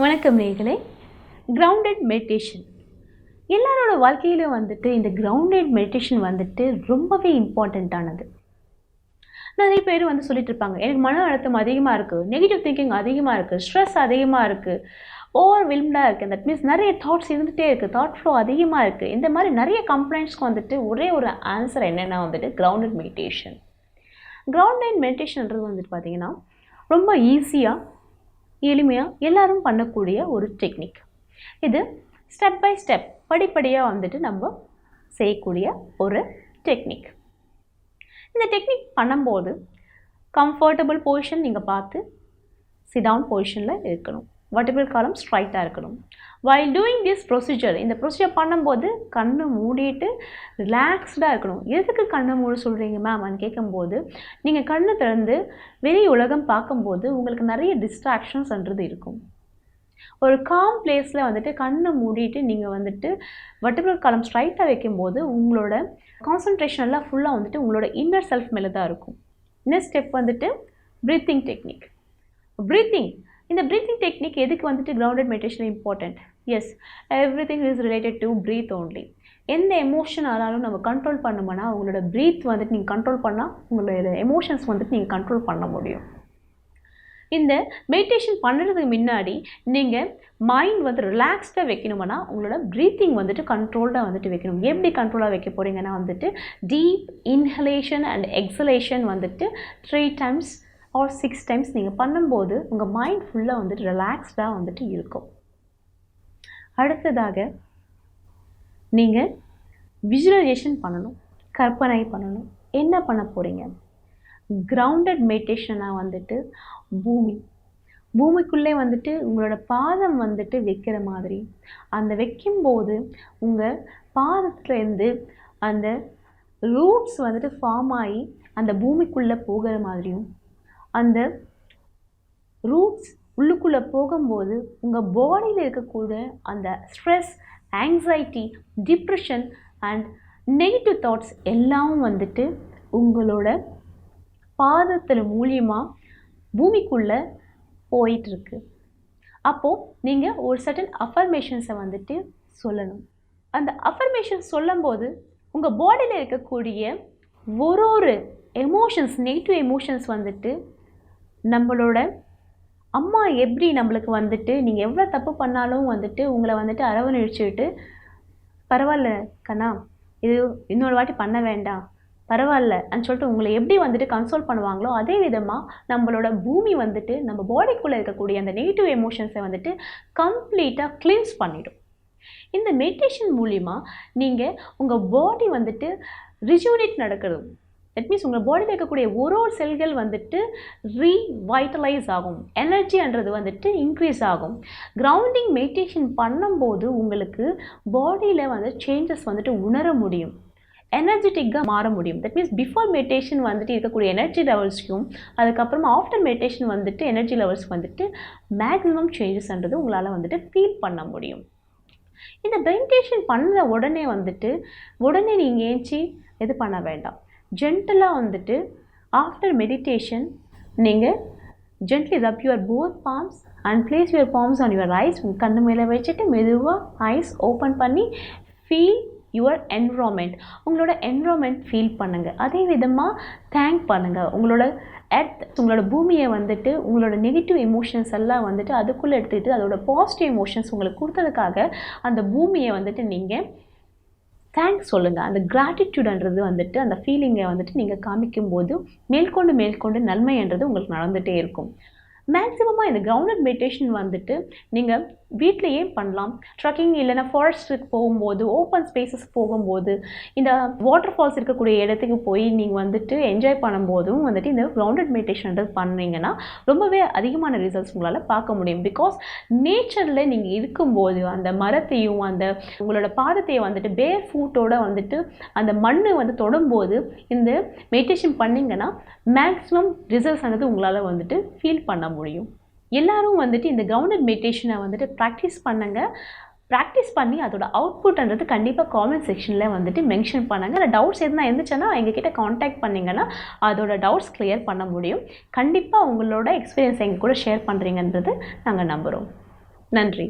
வணக்கம் நேர்களே grounded meditation எல்லாரோட வாழ்க்கையிலும் வந்துட்டு இந்த கிரவுண்டட் மெடிடேஷன் வந்துட்டு ரொம்பவே இம்பார்ட்டண்ட்டானது நிறைய பேர் வந்து சொல்லிட்டு இருப்பாங்க எனக்கு மன அழுத்தம் அதிகமாக இருக்குது நெகட்டிவ் திங்கிங் அதிகமாக இருக்குது ஸ்ட்ரெஸ் அதிகமாக இருக்குது ஓவர் வில்ம்டாக இருக்குது தட் மீன்ஸ் நிறைய தாட்ஸ் இருந்துகிட்டே இருக்குது தாட் ஃப்ளோ அதிகமாக இருக்குது இந்த மாதிரி நிறைய கம்ப்ளைண்ட்ஸ்க்கு வந்துட்டு ஒரே ஒரு ஆன்சர் என்னென்னா வந்துட்டு கிரவுண்டட் மெடிடேஷன் கிரவுண்டட் மெடிடேஷன்ன்றது வந்துட்டு பார்த்தீங்கன்னா ரொம்ப ஈஸியாக எளிமையாக எல்லாரும் பண்ணக்கூடிய ஒரு டெக்னிக் இது ஸ்டெப் பை ஸ்டெப் படிப்படியாக வந்துட்டு நம்ம செய்யக்கூடிய ஒரு டெக்னிக் இந்த டெக்னிக் பண்ணும்போது கம்ஃபர்டபுள் பொசிஷன் நீங்கள் பார்த்து சிடவுன் பொசிஷனில் இருக்கணும். வர்டிபிள் காலம் ஸ்ட்ரைட்டாக இருக்கணும். வைல் டூயிங் திஸ் ப்ரொசீஜர் இந்த ப்ரொசீஜர் பண்ணும்போது கண்ணு மூடிட்டு ரிலாக்ஸ்டாக இருக்கணும். எதுக்கு கண்ணை மூட சொல்கிறீங்க மேம் கேட்கும்போது நீங்கள் கண்ணை திறந்து வெளி உலகம் பார்க்கும்போது உங்களுக்கு நிறைய டிஸ்ட்ராக்ஷன்ஸ்ன்றது இருக்கும். ஒரு காம் பிளேஸில் வந்துட்டு கண்ணை மூடிட்டு நீங்கள் வந்துட்டு வர்டிபிள் காலம் ஸ்ட்ரைட்டாக வைக்கும்போது உங்களோட கான்சன்ட்ரேஷன் எல்லாம் ஃபுல்லாக வந்துட்டு உங்களோட இன்னர் செல்ஃப் மேலே தான் இருக்கும். நெக்ஸ்ட் ஸ்டெப் வந்துட்டு ப்ரீத்திங் டெக்னிக் ப்ரீத்திங் இந்த ப்ரீத்திங் டெக்னிக் எதுக்கு வந்துட்டு grounded meditation important as everything is related to breath only எந்த எமோஷன் ஆனாலும் நம்ம கண்ட்ரோல் பண்ணோம்னா உங்களோட ப்ரீத் வந்துட்டு நீங்கள் கண்ட்ரோல் பண்ணால் உங்களோட எமோஷன்ஸ் வந்துட்டு நீங்கள் கண்ட்ரோல் பண்ண முடியும். இந்த மெடிடேஷன் பண்ணுறதுக்கு முன்னாடி நீங்கள் மைண்ட் வந்து ரிலாக்ஸ்டாக வைக்கணும்னா உங்களோட ப்ரீத்திங் வந்துட்டு கண்ட்ரோல்டாக வந்துட்டு வைக்கணும். எப்படி கண்ட்ரோலாக வைக்க போகிறீங்கன்னா வந்துட்டு டீப் இன்ஹலேஷன் அண்ட் எக்ஸலேஷன் வந்துட்டு three times or six times நீங்கள் பண்ணும்போது உங்கள் மைண்ட் ஃபுல்லாக வந்துட்டு ரிலாக்ஸ்டாக வந்துட்டு இருக்கும். அடுத்ததாக நீங்கள் விஜுவலைசேஷன் பண்ணணும் கற்பனை பண்ணணும். என்ன பண்ண போகிறீங்க கிரவுண்டட் மெடிடேஷனாக வந்துட்டு பூமி. பூமிக்குள்ளே வந்துட்டு உங்களோட பாதம் வந்துட்டு வைக்கிற மாதிரி. அந்த வைக்கும்போது உங்கள் பாதத்துலேருந்து அந்த ரூட்ஸ் வந்துட்டு ஃபார்ம் ஆகி அந்த பூமிக்குள்ளே போகிற மாதிரியும் அந்த ரூட்ஸ் உள்ளுக்குள்ளே போகும்போது உங்கள் பாடியில் இருக்கக்கூடிய அந்த stress anxiety depression and negative thoughts எல்லாம் வந்துட்டு உங்களோட பாதத்தில் மூலியமாக பூமிக்குள்ளே போயிட்டுருக்கு. அப்போது நீங்கள் ஒரு சர்டன் அஃபர்மேஷன்ஸை வந்துட்டு சொல்லணும். அந்த அஃபர்மேஷன் சொல்லும்போது உங்கள் பாடியில் இருக்கக்கூடிய ஒரு ஒரு எமோஷன்ஸ் நெகட்டிவ் எமோஷன்ஸ் வந்துட்டு நம்மளோட அம்மா எப்படி நம்மளுக்கு வந்துட்டு நீங்கள் எவ்வளோ தப்பு பண்ணாலும் வந்துட்டு உங்களை வந்துட்டு அரவணைச்சிட்டு பரவாயில்ல கண்ணா இது இன்னொரு வாட்டி பண்ண வேண்டாம் பரவாயில்ல அப்படின்னு சொல்லிட்டு உங்களை எப்படி வந்துட்டு கன்சோல் பண்ணுவாங்களோ அதே விதமாக நம்மளோட பூமி வந்துட்டு நம்ம பாடிக்குள்ளே இருக்கக்கூடிய அந்த நெகட்டிவ் எமோஷன்ஸை வந்துட்டு கம்ப்ளீட்டாக க்ளீன்ஸ் பண்ணிடும். இந்த மெடிடேஷன் மூலிமா நீங்கள் உங்கள் பாடி வந்துட்டு ரிஜூனேட் நடக்கிறது தட் மீன்ஸ் உங்கள் பாடியில் இருக்கக்கூடிய ஒரு ஒரு செல்கள் வந்துட்டு ரீவைட்டலைஸ் ஆகும். எனர்ஜின்றது வந்துட்டு இன்க்ரீஸ் ஆகும். கிரவுண்டிங் மெடிடேஷன் பண்ணும்போது உங்களுக்கு பாடியில் வந்து சேஞ்சஸ் வந்துட்டு உணர முடியும். எனர்ஜெட்டிக்காக மாற முடியும். தட் மீன்ஸ் பிஃபோர் மெடிடேஷன் வந்துட்டு இருக்கக்கூடிய எனர்ஜி லெவல்ஸ்க்கும் அதுக்கப்புறமா ஆஃப்டர் மெடிடேஷன் வந்துட்டு எனர்ஜி லெவல்ஸ் வந்துட்டு மேக்ஸிமம் சேஞ்சஸ்ன்றது உங்களால் வந்துட்டு ஃபீல் பண்ண முடியும். இந்த மெடிடேஷன் பண்ண உடனே வந்துட்டு உடனே நீங்கள் ஏஞ்சி இது பண்ண வேண்டாம். ஜென்டலாக வந்துட்டு ஆஃப்டர் மெடிடேஷன் நீங்கள் gently rub your both palms and place your palms on your eyes உங்கள் கண்ணு மேலே வச்சுட்டு மெதுவாக ஐஸ் ஓப்பன் பண்ணி ஃபீல் யுவர் என்விரான்மெண்ட் உங்களோட என்விரான்மெண்ட் ஃபீல் பண்ணுங்கள் அதே விதமாக தேங்க் பண்ணுங்கள் உங்களோட எர்த் உங்களோட பூமியை வந்துட்டு உங்களோட நெகட்டிவ் எமோஷன்ஸ் எல்லாம் வந்துட்டு அதுக்குள்ளே எடுத்துக்கிட்டு அதோட பாசிட்டிவ் எமோஷன்ஸ் உங்களுக்கு கொடுத்ததுக்காக அந்த பூமியை வந்துட்டு நீங்கள் தேங்க்ஸ் சொல்லுங்கள் அந்த கிராட்டிடியூடுன்றது வந்துட்டு அந்த ஃபீலிங்கை வந்துட்டு நீங்கள் காமிக்கும்போது மேற்கொண்டு மேற்கொண்டு நன்மைன்றது உங்களுக்கு நடந்துகிட்டே இருக்கும். மேக்ஸிமமாக இந்த கிரவுண்டட் மெடிடேஷன் வந்துட்டு நீங்கள் வீட்லேயே பண்ணலாம். ட்ரக்கிங் இல்லைன்னா ஃபாரஸ்ட்டுக்கு போகும்போது ஓப்பன் ஸ்பேசஸ் போகும்போது இந்த வாட்டர் ஃபால்ஸ் இருக்கக்கூடிய இடத்துக்கு போய் நீங்கள் வந்துட்டு என்ஜாய் பண்ணும்போதும் வந்துட்டு இந்த கிரவுண்டட் மெடிடேஷன்ன்றது பண்ணீங்கன்னா ரொம்பவே அதிகமான ரிசல்ட்ஸ் உங்களால் பார்க்க முடியும். பிகாஸ் நேச்சரில் நீங்கள் இருக்கும்போது அந்த மரத்தையும் அந்த உங்களோட பாதத்தையும் வந்துட்டு பேர் ஃபூட்டோட வந்துட்டு அந்த மண் வந்து தொடும்போது இந்த மெடிடேஷன் பண்ணிங்கன்னா மேக்ஸிமம் ரிசல்ட்ஸ் ஆனது உங்களால் வந்துட்டு ஃபீல் பண்ண முடியும். எல்லாரும் வந்துட்டு இந்த கிரவுண்டட் மெடிடேஷனை வந்துட்டு ப்ராக்டிஸ் பண்ணுங்க. ப்ராக்டிஸ் பண்ணி அதோட அவுட்புட்ன்றது கண்டிப்பாக காமெண்ட் செக்ஷனில் வந்துட்டு மென்ஷன் பண்ணுங்க. இல்லை டவுட்ஸ் எதுனா இருந்துச்சுன்னா எங்ககிட்ட காண்டாக்ட் பண்ணிங்கன்னா அதோட டவுட்ஸ் கிளியர் பண்ண முடியும். கண்டிப்பாக உங்களோட எக்ஸ்பீரியன்ஸ் எங்கள் கூட ஷேர் பண்ணுறீங்கன்றது நாங்கள் நம்புகிறோம் நன்றி.